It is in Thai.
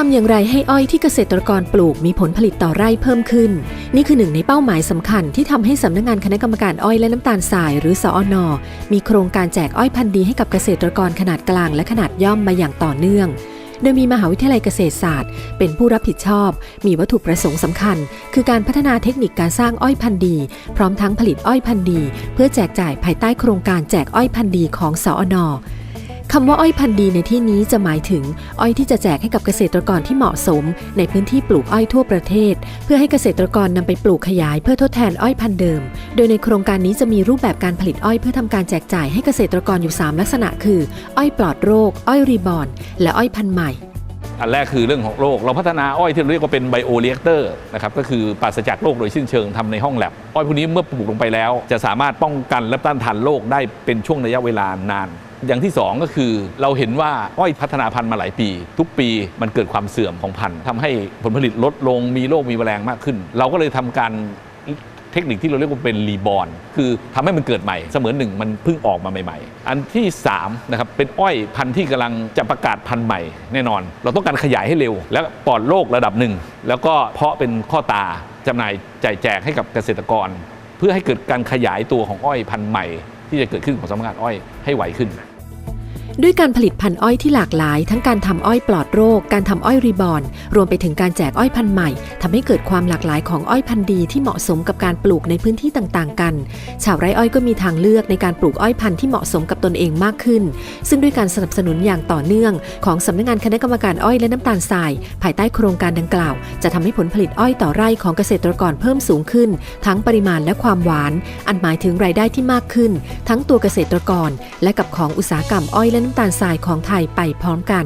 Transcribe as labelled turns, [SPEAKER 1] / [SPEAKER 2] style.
[SPEAKER 1] ทำอย่างไรให้อ้อยที่เกษตรกรปลูกมีผลผลิตต่อไร่เพิ่มขึ้น นี่คือหนึ่งในเป้าหมายสำคัญที่ทำให้สำนักงานคณะกรรมการอ้อยและน้ำตาลทรายหรือสอนอมีโครงการแจกอ้อยพันธุ์ดีให้กับเกษตรกรขนาดกลางและขนาดย่อมมาอย่างต่อเนื่อง โดยมีมหาวิทยาลัยเกษตรศาสตร์ เป็นผู้รับผิดชอบ มีวัตถุประสงค์สำคัญ คือการพัฒนาเทคนิคการสร้างอ้อยพันธุ์ดี พร้อมทั้งผลิตอ้อยพันธุ์ดี เพื่อแจกจ่ายภายใต้โครงการแจกอ้อยพันธุ์ดีของสอนอำว่าอ้อยพันธุ์ดีในที่นี้จะหมายถึง อ้อยที่จะแจกให้กับเกษตรกรที่เหมาะสม ในพื้นที่ปลูกอ้อยทั่วประเทศ เพื่อให้เกษตรกรนำไปปลูกขยายเพื่อทดแทนอ้อยพันธุ์เดิม โดยในโครงการนี้จะมีรูปแบบการผลิตอ้อยเพื่อทำการแจกจ่ายให้เกษตรกรอยู่ 3 ลักษณะ คือ อ้อยปลอดโรค อ้อยรีบอน และอ้อยพันธุ์ใหม่
[SPEAKER 2] อันแรกคือเรื่องของโรค เราพัฒนาอ้อยที่เรียกว่าเป็นไบโอเรียกเตอร์นะครับก็คือปราศจากโรคโดยสิ้นเชิงทำในห้องแลบอ้อยพวกนี้เมื่อปลูกลงไปแล้ว จะสามารถป้องกันและต้านทานโรคได้เป็นช่วงระยะเวลานาน อย่างที่สองก็คือเราเห็นว่าอ้อยพัฒนาพันธุ์มาหลายปี ทุกปีมันเกิดความเสื่อมของพันธุ์ทำให้ผลผลิตลดลงมีโรคมีแมลงมากขึ้น เราก็เลยทำการเทคนิคที่เราเรียกว่าเป็นรีบอร์นคือทำให้มันเกิดใหม่เสมือนหนึ่งมันเพิ่งออกมาใหม่ ๆ อันที่3นะครับเป็นอ้อยพันธุ์ที่กำลังจะประกาศพันธุ์ใหม่แน่นอน เราต้องการขยายให้เร็ว และปลอดโรคระดับหนึ่ง แล้วก็เพาะเป็นข้อตาจำหน่ายจ่ายแจกให้กับเกษตรกร เพื่อให้เกิดการขยายตัวของอ้อยพันธุ์ใหม่ ที่จะเกิดขึ้นของสำนักงานอ้อยให้ไวขึ้น
[SPEAKER 1] ด้วยการผลิตพันธุ์อ้อยที่หลากหลาย ทั้งการทำอ้อยปลอดโรค การทำอ้อยรีบอน รวมไปถึงการแจกอ้อยพันธุ์ใหม่ทำให้เกิดความหลากหลายของอ้อยพันธุ์ดีที่เหมาะสมกับการปลูกในพื้นที่ต่างๆ กัน ชาวไร่อ้อยก็มีทางเลือกในการปลูกอ้อยพันธุ์ที่เหมาะสมกับตนเองมากขึ้น ซึ่งด้วยการสนับสนุนอย่างต่อเนื่อง ของสำนักงานคณะกรรมการอ้อยและน้ำตาลทราย ภายใต้โครงการดังกล่าว จะทำให้ผลผลิตอ้อยต่อไร่ของเกษตรกรเพิ่มสูงขึ้น ทั้งปริมาณและความหวาน อันหมายถึงรายได้ที่มากขึ้น ทั้งตัวเกษตรกร และกับของอุตสาหกรรมอ้อยและน้ำตาลทรายของไทยไปพร้อมกัน